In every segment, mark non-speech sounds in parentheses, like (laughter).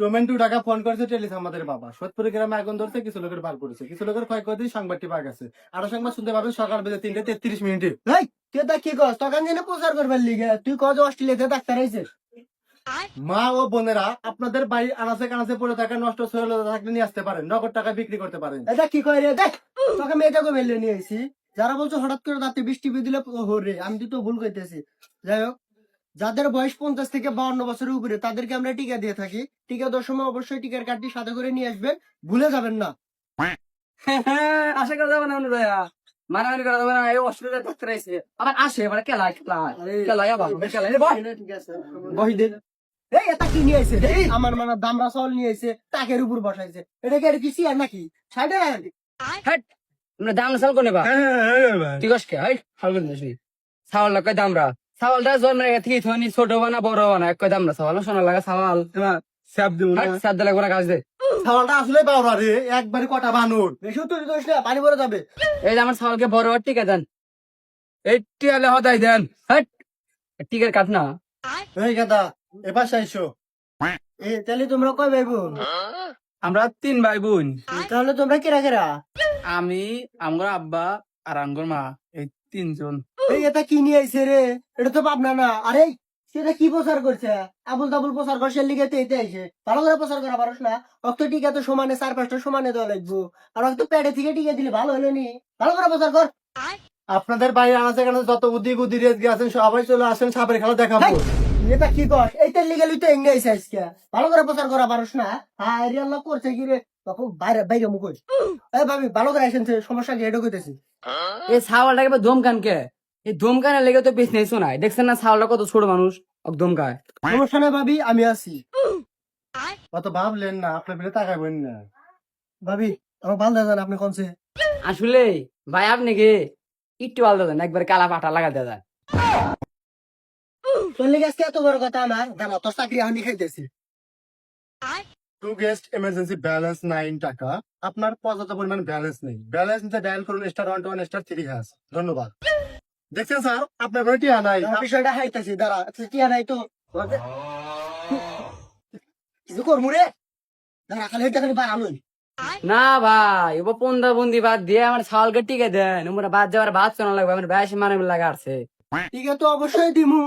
টোমেন্টু টাকা ফোন করেছে টেলিস আমাদের বাবা। সোদপুরে গ্রামে আগুন ধরছে, কিছু লোকের বার করেছে কিছু লোকের ক্ষয়ক্ষতি, সংবাদটি পাওয়া গেছে। আরও সংবাদ শুনতে পাবেন সকাল বেজে তিনটে তেত্রিশ মিনিটে। তুই তা কি কস? তখন জেনে প্রচার করবার লিগে। তুই কজ অস্ট্রেলিয়াতে ডাক্তার হয়েছে মা ও বোনেরা আপনাদের পড়ে থাকা, নষ্ট সরল থাকলে নিয়ে আসতে পারেন, নগদ টাকা বিক্রি করতে পারেন। এটা কি কয় রে, দেখ, তোকে মেয়েটাকে মেলে নিয়ে যারা বলছো হঠাৎ করে রাতে বৃষ্টি দিলে হরে আমি তো ভুল করতেছি যাই হোক যাদের বয়স পঞ্চাশ থেকে বাউন্ন বছরের উপরে তাদেরকে আমরা টিকা দিয়ে থাকি। টিকা দেওয়ার সময় অবশ্যই টিকার কার্ডটি সাথে করে নিয়ে আসবেন। ভুলে যাবেন না। (laughs) আশা করা যাবে না অনুদয়া মারামারি করা যাবে না এই আবার আসে এবার আবার বহি দে। এই এটা কি নিয়ে আইছে? আমার মানে দামরা চাউল নিয়ে আইছে টাকের উপর বসাইছে। এটা কি আর কি নাকি? সাইডে আমরা কোনে বা? ঠিক আছে হাই হাল করে দিছি সাওয়াল দামরা। সাওয়ালটা জন্মের আগে থেকে থনি ছোট বানা বড় বানা এক কয় দামরা সাওয়াল সোনা লাগা সাওয়াল। স্যাপ দিব না। কাজ দে। খাওয়াটা আসলে পাওয়া রে একবারে কটা বানুর। বেশি তো পানি ভরে যাবে। এই যে আমার সাওয়ালকে বড় আর টিকা দেন। এই টিকালে হদাই দেন। হাট! টিকার কাট না। এই গাদা এবার চাইছো এ তাহলে তোমরা কয় ভাই বোন আমরা তিন ভাই বোন তাহলে তোমরা কেরা কেরা? আমি আমার আব্বা আর আঙ্গুর মা। এই তিনজন। এই এটা কি নিয়ে আইছে রে? এটা তো পাবনা না। আরে সেটা কি প্রচার করছে? আবুল তাবুল প্রচার করছে লিগে তো এতে আইছে। ভালো করে প্রচার করা পারস না? অক্ত টিকা তো সমানে চার পাঁচটা সমানে দেওয়া লাগবো। আর অক্ত পেটে থেকে টিকা দিলে ভালো হলো নি। ভালো করে প্রচার কর। আপনাদের বাড়ি আনাচে কানাচে যত উদি গুদি রেস আছেন সবাই চলে আসেন সাপের খেলা দেখাবো। এটা কি কর এইটার লিগে লুই তো এঙ্গে আইছে আজকে। ভালো করে প্রচার করা পারস না? হ্যাঁ আল্লাহ করছে কি রে? তখন বাইরে বাইরে মুখ এই ভাবি ভালো করে আসেন সমস্যা কি? এটা কইতেছি। এই ছাওয়ালটাকে এবার কে? এই দমকানের লেগে তো দেখছেন না ছাওয়ালটা কত ছোট মানুষ? ওক সমস্যা না ভাবি আমি আছি। অত ভাবলেন না আপনার বিলে তাকাবেন না। ভাবি আমার ভালো দাদা আপনি কোনছে আসলে ভাই আপনি কি? একটু আলাদা দেন একবার কালা পাটা লাগা লিগে আজকে এত বড় কথা আমার? তোর চাকরি আমি খাইতেছি। To guest emergency balance nine টাকা। আপনার পর্যাপ্ত পরিমাণ ব্যালেন্স নেই। ব্যালেন্স নিতে ডায়াল করুন star one two one star three hash ধন্যবাদ। দেখছেন স্যার আপনার কোনো টিয়া নাই। বিষয়টা হাইতাছি দাঁড়া। টিয়া নাই তো? কিছু করব রে? দাঁড়া খালি এটা খালি বাড়ানো। না ভাই এবার পন্দা বন্দি বাদ দিয়ে আমার ছাওয়ালকে টিকে দেন। আমরা বাদ যাওয়ার বাদ শোনা লাগবে আমার বেশি মানে লাগা আছে। ঠিক আছে তো অবশ্যই দিমু।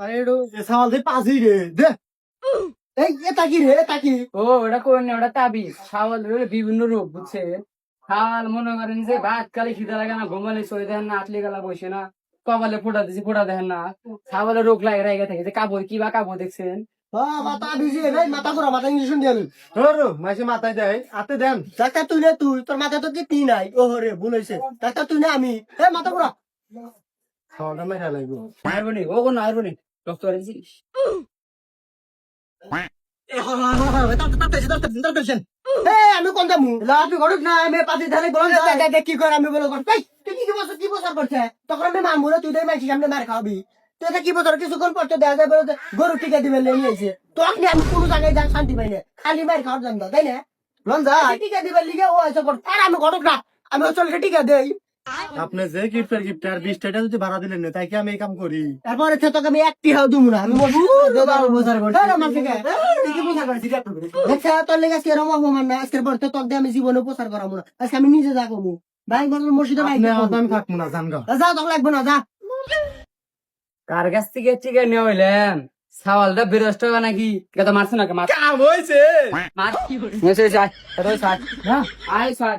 আরে এডো সাওয়াল দিয়ে পাঁচই রে। দে। এই এটা কি রে এটা কি ও ওটা কোন ওটা তাবি ছাওয়াল বিভিন্ন রোগ বুঝছেন ছাওয়াল মনে করেন যে ভাত কালে খিদে লাগে না ঘুমালে সই দেন না আটলি গেলা বসে না কপালে ফোটা দিছি ফোটা দেখেন না। ছাওয়ালে রোগ লাগে রেগে থাকে। যে কাবো কি বা কাবো দেখছেন? মাথা বিজি ভাই মাথা ঘোরা মাথা ইঞ্জেকশন দিয়ে মাসে মাথায় দেয় হাতে দেন। ডাক্তার তুই না তুই তোর মাথা তো কি নাই। ও রে ভুল হয়েছে ডাক্তার তুই না আমি। এ মাথা ঘোরা। সাওয়ালটা মেরা লাগবে ও কোনো মারবো নি ডক্টর আমি কোন যাব আপনি ঘটক না আমি পাতি ধারে বলুন কি করে আমি বলে তুই কি বছর কি বছর করছে তখন আমি মানবো না তুই মাইছি সামনে মার খাওয়াবি তুই কি বছর কিছুক্ষণ পর দেখা যায় বলে গরু টিকা দিবে নিয়ে আইছে তখন আমি কোনো জায়গায় যান শান্তি পাই না খালি মার খাওয়ার জানতো তাই না লঞ্জা টিকা দিবার লিগে ও আছে আর আমি ঘটক না আমি চলকে টিকা দেই আপনি যে গিফটের গিফট আর বিশ টাকা যদি ভাড়া দিলেন না তাই কি আমি এই কাম করি? তারপরে তো তোকে আমি একটি হাও দিব না আমি বলব বোঝার তোর লেগে আজকে রম অপমান না আজকের পর তো তোকে দিয়ে আমি জীবনে প্রচার করাবো না। আজকে আমি নিজে যা বাইক বদল মসজিদে বাইক আপনি আমি থাকব না জানগা যা তোকে লাগবে না যা। কার কাছ থেকে টিকে নিয়ে হইলেন ছাওয়ালটা বিরষ্ট হবে নাকি? কেতো মারছে নাকি? মার কাম হয়েছে মার মেসে যায় তোর সাথ হ্যাঁ আয় সাথ